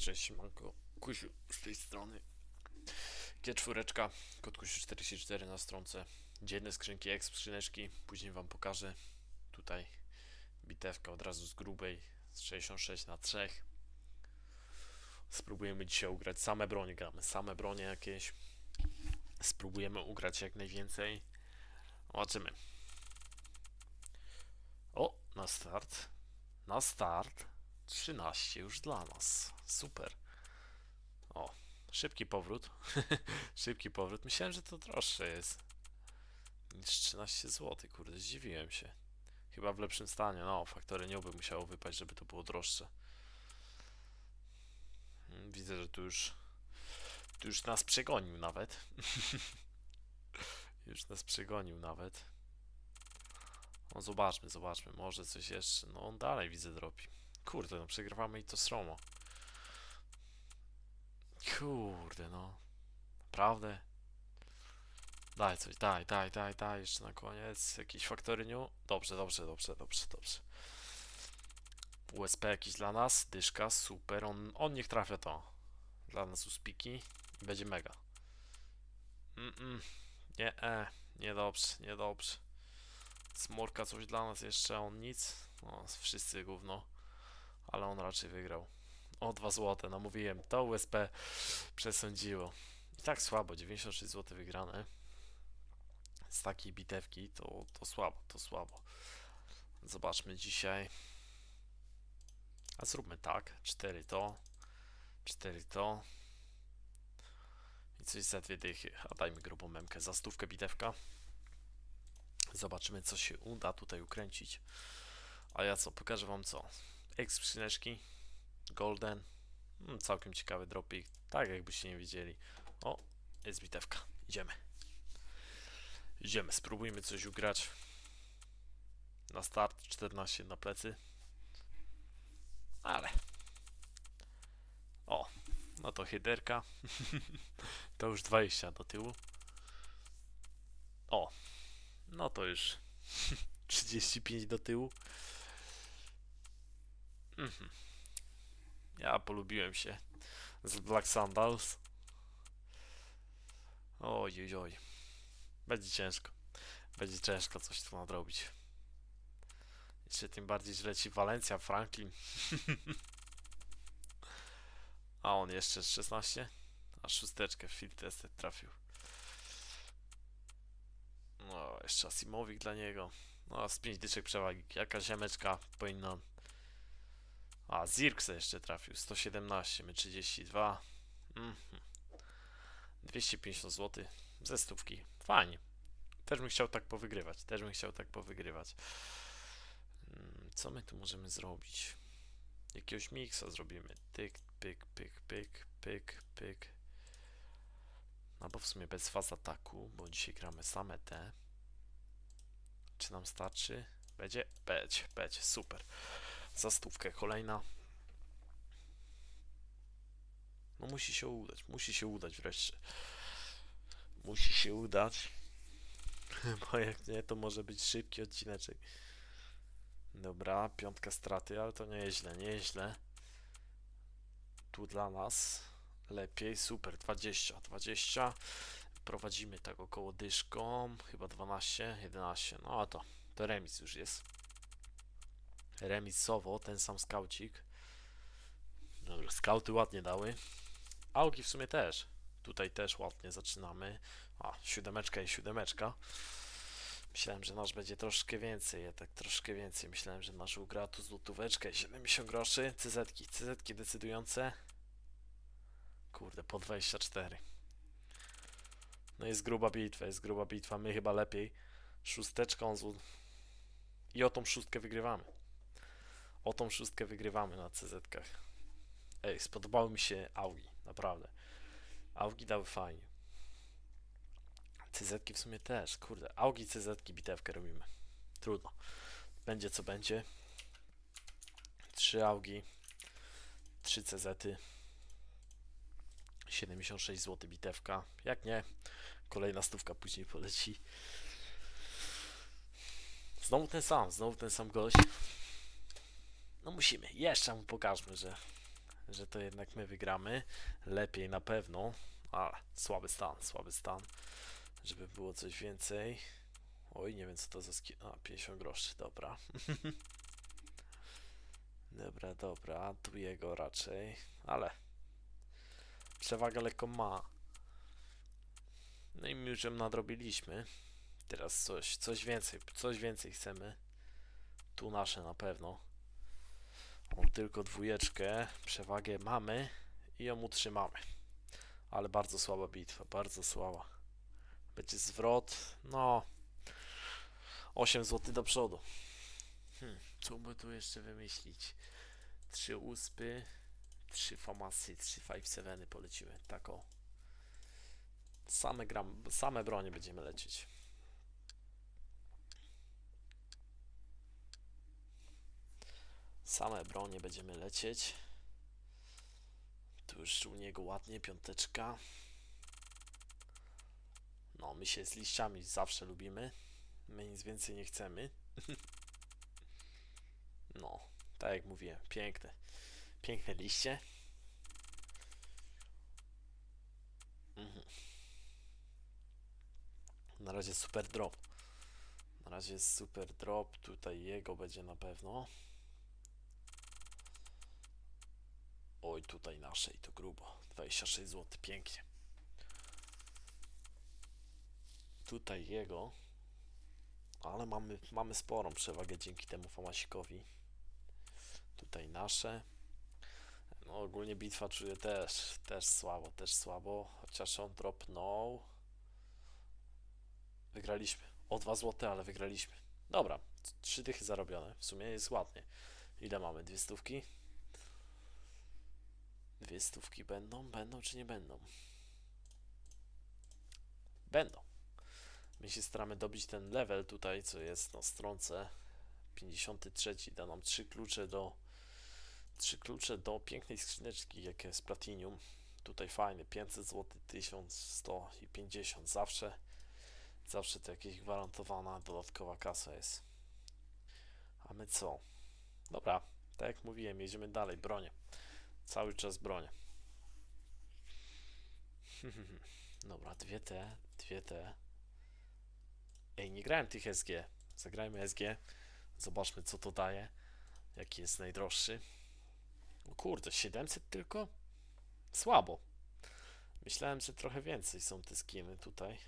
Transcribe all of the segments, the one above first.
Cześć, siemanko. Kusiu z tej strony. G4, kod Kusiu 44 na stronce. Dzienne skrzynki, eks skrzyneczki. Później wam pokażę. Tutaj bitewka od razu z grubej. Z 66 na 3. Spróbujemy dzisiaj ugrać same bronie. Gramy same bronie jakieś. Spróbujemy ugrać jak najwięcej. Zobaczymy. O, na start. Na start. 13 już dla nas. Super. O, szybki powrót. szybki powrót. Myślałem, że to droższe jest. Niż 13 zł, kurde, zdziwiłem się. Chyba w lepszym stanie. No, faktory nie by musiało wypaść, żeby to było droższe. Mm, Widzę, że tu już tu już nas przegonił nawet. już nas przegonił nawet. No zobaczmy, zobaczmy, może coś jeszcze. No on dalej widzę dropi. Kurde, no przegrywamy i to sromo. Kurde, no. Naprawdę. Daj coś, daj, daj, daj, daj, jeszcze na koniec. Jakiś faktory new? Dobrze, dobrze, dobrze, dobrze, dobrze. USP jakiś dla nas, dyszka, super, on, on niech trafia to. Dla nas uspiki będzie mega. Mm, -mm. nie, e, niedobrze, niedobrze. Smorka coś dla nas jeszcze, on nic. No, wszyscy gówno ale on raczej wygrał. O 2 zł, no mówiłem, to USP przesądziło. I tak słabo, 96 zł wygrane. Z takiej bitewki to, to słabo, to słabo. Zobaczmy dzisiaj. A zróbmy tak, 4 to, 4 to. I coś za dwie dychy. A dajmy grubą memkę za stówkę bitewka. Zobaczymy, co się uda tutaj ukręcić. A ja co, pokażę wam co. X golden, mm, całkiem ciekawy dropik, tak jakbyście nie widzieli. O, jest bitewka, idziemy. Idziemy, spróbujmy coś ugrać. Na start 14 na plecy. Ale. O, no to hyderka. to już 20 do tyłu. O, no to już 35 do tyłu. Mhm. Ja polubiłem się z Black Sandals. Oj, oj, oj. Będzie ciężko. Będzie ciężko coś tu nadrobić. Jeszcze tym bardziej, że leci Walencja, Franklin. A on jeszcze z 16? A szósteczkę w field trafił. No, jeszcze Asimowik dla niego. No, z 5 dyczek przewagi. Jaka ziemeczka powinna a, Zirkse jeszcze trafił. 117, my 32. Mhm. 250 zł ze stówki. Fajnie. Też bym chciał tak powygrywać. Też bym chciał tak powygrywać. Mm, Co my tu możemy zrobić? Jakiegoś miksa zrobimy. Tyk, pyk, pyk, pyk, pyk, pyk. No bo w sumie bez faz ataku, bo dzisiaj gramy same te. Czy nam starczy? Będzie? Będzie, będzie, super. Za stówkę kolejna. No musi się udać, musi się udać wreszcie. Musi się udać. Bo jak nie, to może być szybki odcineczek. Dobra, piątka straty, ale to nieźle, nieźle. Tu dla nas lepiej, super, 20, 20. Prowadzimy tak około dyszką, chyba 12, 11, no a to, to remis już jest remisowo, ten sam skaucik. Dobrze, skauty ładnie dały. Augi w sumie też. Tutaj też ładnie zaczynamy. A, siódemeczka i siódemeczka. Myślałem, że nasz będzie troszkę więcej, ja tak troszkę więcej. Myślałem, że nasz ugra tu złotóweczkę, 70 groszy. CZ-ki, CZ-ki decydujące. Kurde, po 24. No jest gruba bitwa, jest gruba bitwa. My chyba lepiej. Szósteczką z... I o tą szóstkę wygrywamy. O tą szóstkę wygrywamy na CZ-kach. Ej, spodobały mi się augi, naprawdę. Augi dały fajnie. CZ-ki w sumie też, kurde. Augi, CZ-ki, bitewkę robimy. Trudno. Będzie co będzie. Trzy augi, trzy CZ-y. 76 zł bitewka. Jak nie, kolejna stówka później poleci. Znowu ten sam, znowu ten sam gość. No musimy. Jeszcze mu pokażmy, że, że to jednak my wygramy. Lepiej na pewno, ale słaby stan, słaby stan. Żeby było coś więcej. Oj, nie wiem co to za ski... A, 50 groszy, dobra. dobra, dobra, tu jego raczej, ale przewagę lekko ma. No i my już ją nadrobiliśmy. Teraz coś, coś więcej, coś więcej chcemy. Tu nasze na pewno. On tylko dwójeczkę, przewagę mamy i ją utrzymamy. Ale bardzo słaba bitwa, bardzo słaba. Będzie zwrot, no 8 zł do przodu. Hmm, co by tu jeszcze wymyślić? 3 uspy, 3 famasy, 3 five seveny polecimy. Tak o. Same gram, same bronie będziemy lecieć. Same bronie będziemy lecieć. Tu już u niego ładnie, piąteczka. No, my się z liściami zawsze lubimy. My nic więcej nie chcemy. no, tak jak mówiłem, piękne. Piękne liście. Mhm. Na razie super drop. Na razie super drop. Tutaj jego będzie na pewno. Oj, tutaj naszej to grubo. 26 zł, pięknie. Tutaj jego. Ale mamy, mamy sporą przewagę dzięki temu famasikowi. Tutaj nasze. No ogólnie bitwa czuję też, też słabo, też słabo. Chociaż on dropnął. Wygraliśmy. O 2 zł, ale wygraliśmy. Dobra, trzy dychy zarobione. W sumie jest ładnie. Ile mamy? Dwie stówki? Dwie stówki będą? Będą czy nie będą? Będą. My się staramy dobić ten level tutaj, co jest na stronce 53. Da nam trzy klucze do trzy klucze do pięknej skrzyneczki, jakie jest Platinum. Tutaj fajny, 500 zł, 1100 i 50 zawsze. Zawsze to jakaś gwarantowana dodatkowa kasa jest. A my co? Dobra, tak jak mówiłem, jedziemy dalej, bronie. Cały czas bronię. Dobra, dwie te, dwie te. Ej, nie grałem tych SG. Zagrajmy SG. Zobaczmy, co to daje. Jaki jest najdroższy. O kurde, 700 tylko? Słabo. Myślałem, że trochę więcej są te skiny tutaj.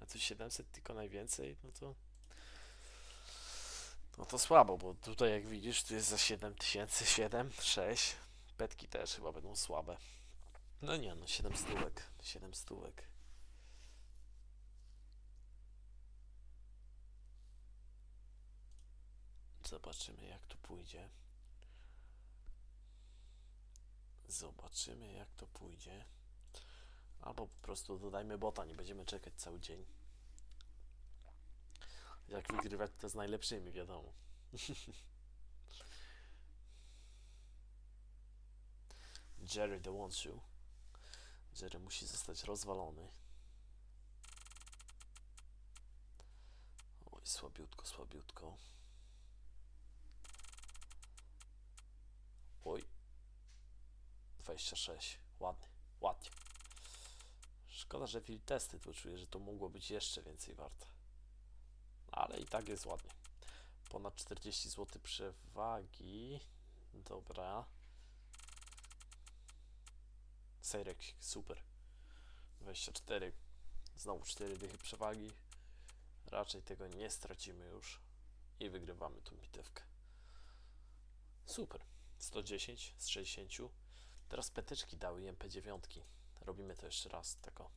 A tu 700 tylko najwięcej, no to... No to słabo, bo tutaj jak widzisz, tu jest za 7000, 7, 6. Petki też chyba będą słabe. No nie, no 7 stówek. 7 stówek. Zobaczymy jak tu pójdzie. Zobaczymy jak to pójdzie. Albo po prostu dodajmy bota, nie będziemy czekać cały dzień. Jak wygrywać to z najlepszymi, wiadomo. Jerry dołączył. Jerry musi zostać rozwalony. Oj, słabiutko, słabiutko. Oj. 26. Ładnie, ładnie. Szkoda, że field testy tu czuję, że to mogło być jeszcze więcej warte. Ale i tak jest ładnie. Ponad 40 zł przewagi. Dobra. Sejrek, super. 24. Znowu 4 dychy przewagi. Raczej tego nie stracimy już. I wygrywamy tą bitewkę. Super. 110 z 60. Teraz petyczki dały i MP9. Robimy to jeszcze raz. Tako.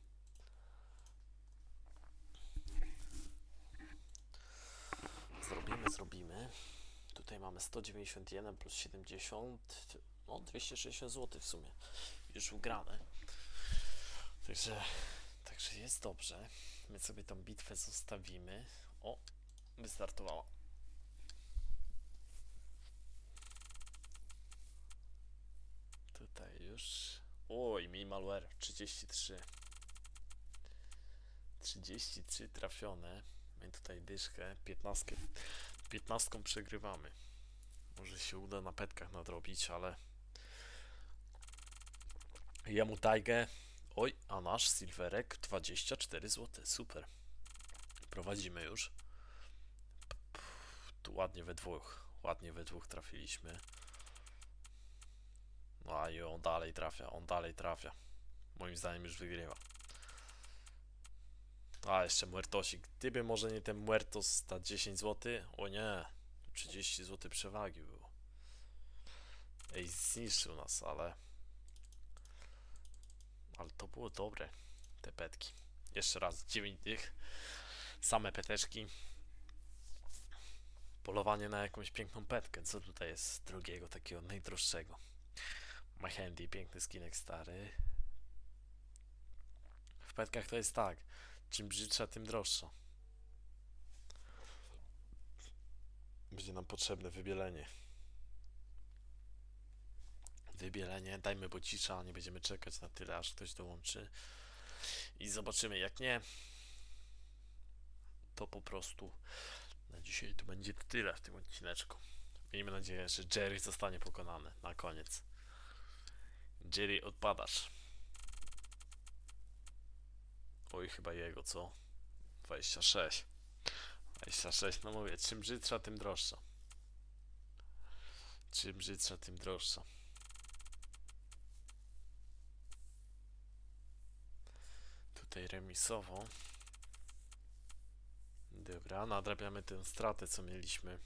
Zrobimy, zrobimy. Tutaj mamy 191 plus 70. No, 260 zł w sumie. Już ugrane. Także, także jest dobrze. My sobie tą bitwę zostawimy. O, wystartowała. Tutaj już. Oj, minimalware 33. 33 trafione. My tutaj dyszkę, 15. 15 przegrywamy. Może się uda na petkach nadrobić, ale Jemu tajgę. Oj, a nasz silverek 24 zł. Super. Prowadzimy już. Tu ładnie we dwóch. Ładnie we dwóch trafiliśmy. No a i on dalej trafia, on dalej trafia. Moim zdaniem już wygrywa. A, jeszcze Muertosik. Gdyby może nie ten Muertos za 10 zł. O nie, 30 zł przewagi było. Ej, zniszczył nas, ale... Ale to było dobre, te petki. Jeszcze raz, 9 tych. Same peteczki. Polowanie na jakąś piękną petkę. Co tutaj jest drugiego, takiego najdroższego? My Handy, piękny skinek stary. W petkach to jest tak. Czym brzydsza, tym droższa. Będzie nam potrzebne wybielenie. Wybielenie, dajmy bocisza, nie będziemy czekać na tyle, aż ktoś dołączy. I zobaczymy, jak nie, to po prostu na dzisiaj to będzie tyle w tym odcineczku. Miejmy nadzieję, że Jerry zostanie pokonany na koniec. Jerry, odpadasz. Oj, chyba jego, co? 26. 26, no mówię, czym brzydsza, tym droższa. Czym brzydsza, tym droższa. Tutaj remisowo. Dobra, nadrabiamy tę stratę, co mieliśmy.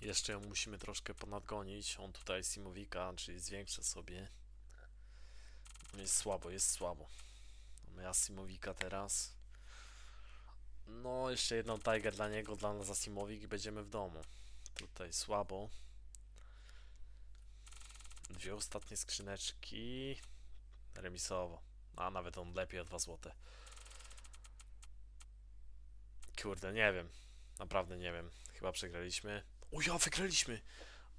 Jeszcze ją musimy troszkę ponadgonić. On tutaj Simowika, czyli zwiększa sobie. No jest słabo, jest słabo. Mamy Asimowika teraz. No, jeszcze jedną tajgę dla niego, dla nas Asimowik i będziemy w domu. Tutaj słabo. Dwie ostatnie skrzyneczki. Remisowo. A nawet on lepiej o 2 złote. Kurde, nie wiem. Naprawdę nie wiem. Chyba przegraliśmy. O ja, wygraliśmy!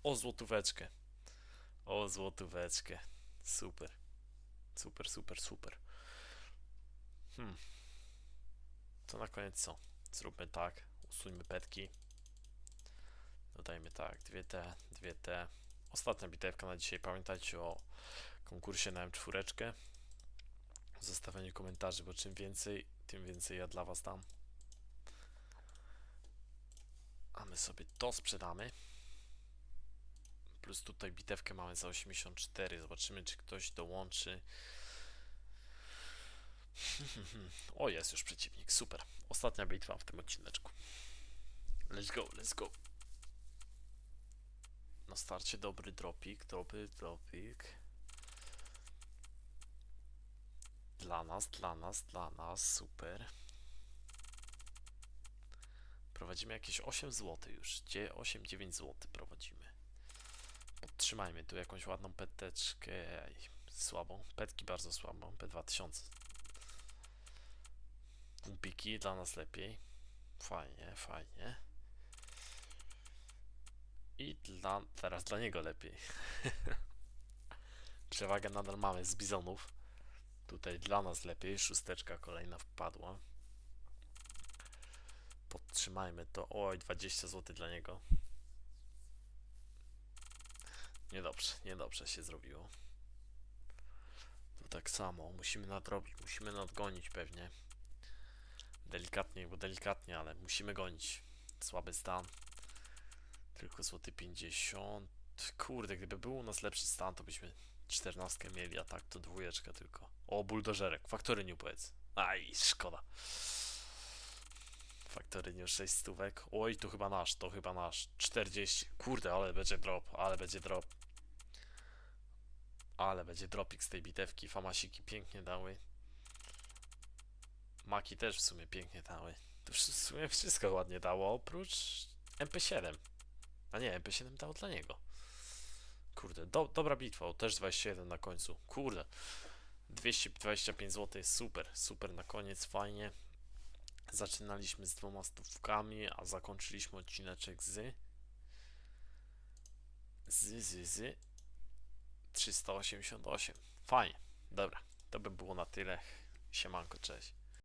O złotóweczkę. O złotóweczkę. Super. Super, super, super. Hmm. To na koniec co? Zróbmy tak. Usuńmy petki. Dodajmy tak. Dwie te, dwie te. Ostatnia bitewka na dzisiaj. Pamiętajcie o konkursie na M4. Zostawianie komentarzy, bo czym więcej, tym więcej ja dla was dam. A my sobie to sprzedamy. Plus tutaj bitewkę mamy za 84. Zobaczymy, czy ktoś dołączy. o, jest już przeciwnik. Super. Ostatnia bitwa w tym odcineczku. Let's go, let's go. Na starcie dobry dropik, dobry dropik. Dla nas, dla nas, dla nas, super. Prowadzimy jakieś 8 zł już. Gdzie 8-9 zł prowadzimy. Podtrzymajmy tu jakąś ładną peteczkę. Ej, słabą. Petki bardzo słabą. P2000. Pumpiki dla nas lepiej. Fajnie, fajnie. I dla, teraz dla niego lepiej. Przewagę nadal mamy z bizonów. Tutaj dla nas lepiej. Szósteczka kolejna wpadła. Podtrzymajmy to. Oj, 20 zł dla niego. Niedobrze, niedobrze się zrobiło. Tu tak samo. Musimy nadrobić, musimy nadgonić pewnie. Delikatnie, bo delikatnie, ale musimy gonić. Słaby stan. Tylko złoty 50. Kurde, gdyby był u nas lepszy stan, to byśmy 14 mieli, a tak to dwójeczka tylko. O, buldożerek. Faktory nie powiedz. Aj, szkoda. Faktory nie 6 stówek. Oj, tu chyba nasz, to chyba nasz. 40. Kurde, ale będzie drop, ale będzie drop. Ale będzie dropik z tej bitewki. Famasiki pięknie dały. Maki też w sumie pięknie dały. To w sumie wszystko ładnie dało, oprócz MP7. A nie, MP7 dało dla niego. Kurde, do, dobra bitwa, też 21 na końcu. Kurde. 225 zł jest super, super na koniec, fajnie. Zaczynaliśmy z dwoma stówkami, a zakończyliśmy odcineczek z z, z, z 388. Fajnie, dobra, to by było na tyle. Siemanko, cześć.